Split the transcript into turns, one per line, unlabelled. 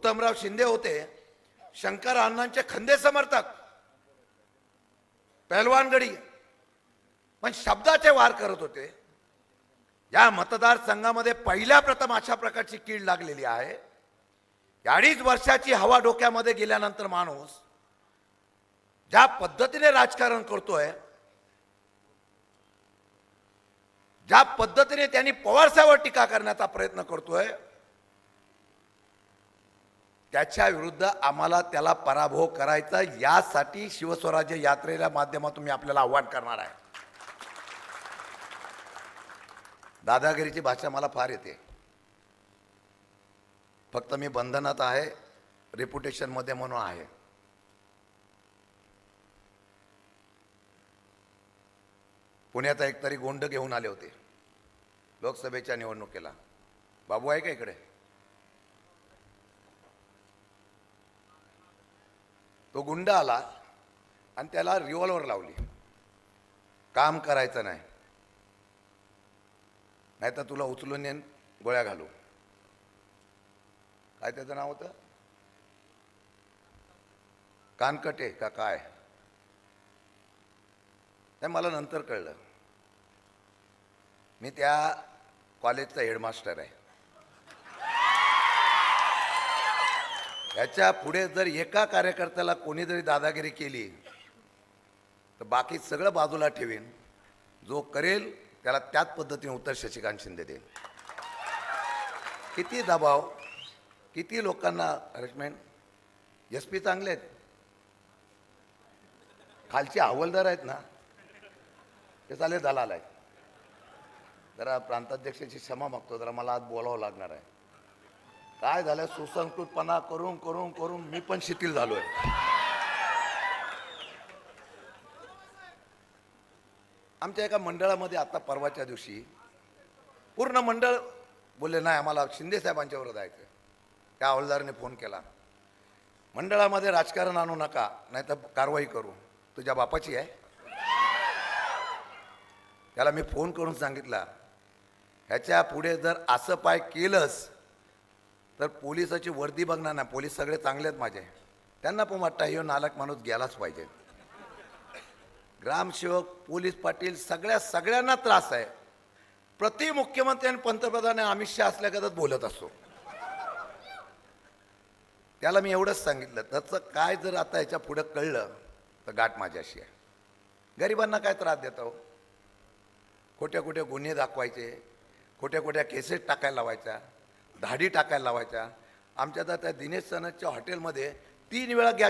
उत्तमराव शिंदे होते शंकर अण्णांचे खंदे समर्थक पहलवानगडी पण शब्दाचे वार करत होते. या मतदारसंघामध्ये पहिल्या प्रथम अशा प्रकारची कीड लागलेली आहे. अडीच वर्षाची हवा डोक्यामध्ये गेल्यानंतर माणूस ज्या पद्धतीने राजकारण करतोय ज्या पद्धतीने त्यांनी पवारसाहेबांवर टीका करण्याचा प्रयत्न करतोय त्याच्या विरुद्ध आम्हाला त्याला पराभव करायचा यासाठी शिवस्वराज्य यात्रेच्या माध्यमातून मी आपल्याला आव्हान करणार आहे. दादागिरीची भाषा मला फार येते. फक्त मी बंधनात आहे रेप्युटेशनमध्ये म्हणून आहे. पुण्यात एकतरी गोंड घेऊन आले होते. लोकसभेच्या निवडणुकीला. बाबू आहे का इकडे? तो गुंड आला आणि त्याला रिव्हॉल्वर लावली. काम करायचं नाही. नाही तर तुला उचलून येईन गोळ्या घालू. काय त्याचं नाव होतं? कानकटे का काय? नाही मला नंतर कळलं. मी त्या कॉलेजचा हेडमास्टर आहे. ह्याच्या पुढे जर एका कार्यकर्त्याला कोणी जरी दादागिरी केली तर बाकी सगळं बाजूला ठेवीन. जो करेल त्याला त्याच पद्धतीने उत्तर शशिकांत शिंदे देईल. किती दबाव किती लोकांना हरेसमेंट एस पी चांगले आहेत. खालचे हवालदार आहेत ना ते चालेल दलाल आहेत. जरा प्रांताध्यक्षाची क्षमा मागतो जरा मला आज बोलावं लागणार आहे. काय झालं? सुसंस्कृतपणा करून करून करून मी पण शिथिल झालोय. आमच्या एका मंडळामध्ये आता परवाच्या दिवशी पूर्ण मंडळ बोलले नाही आम्हाला शिंदे साहेबांच्यावर जायचं त्या हवालदाराने फोन केला. मंडळामध्ये राजकारण आणू नका नाही तर कारवाई करू. तुझ्या बापाची आहे. त्याला मी फोन करून सांगितला ह्याच्या पुढे जर असं पाय केलंस तर पोलिसाची वर्दी बघणार नाही. पोलीस सगळे चांगले आहेत माझे. त्यांना पण वाटतं हे नालक माणूस गेलाच पाहिजे. ग्रामसेवक पोलीस पाटील सगळ्या सगळ्यांना त्रास आहे. प्रति मुख्यमंत्री आणि पंतप्रधान अमित शहा असल्यागतच बोलत असतो. त्याला मी एवढंच सांगितलं. त्याचं काय जर आता याच्या पुढं कळलं तर गाठ माझ्याशी आहे. गरिबांना काय त्रास देतो? खोट्या खोट्या गुन्हे दाखवायचे खोट्या खोट्या केसेस टाकायला लावायच्या. धाडी टाकायला लावायच्या. आमच्या आता त्या दिनेश सनदच्या हॉटेलमध्ये तीन वेळा गॅस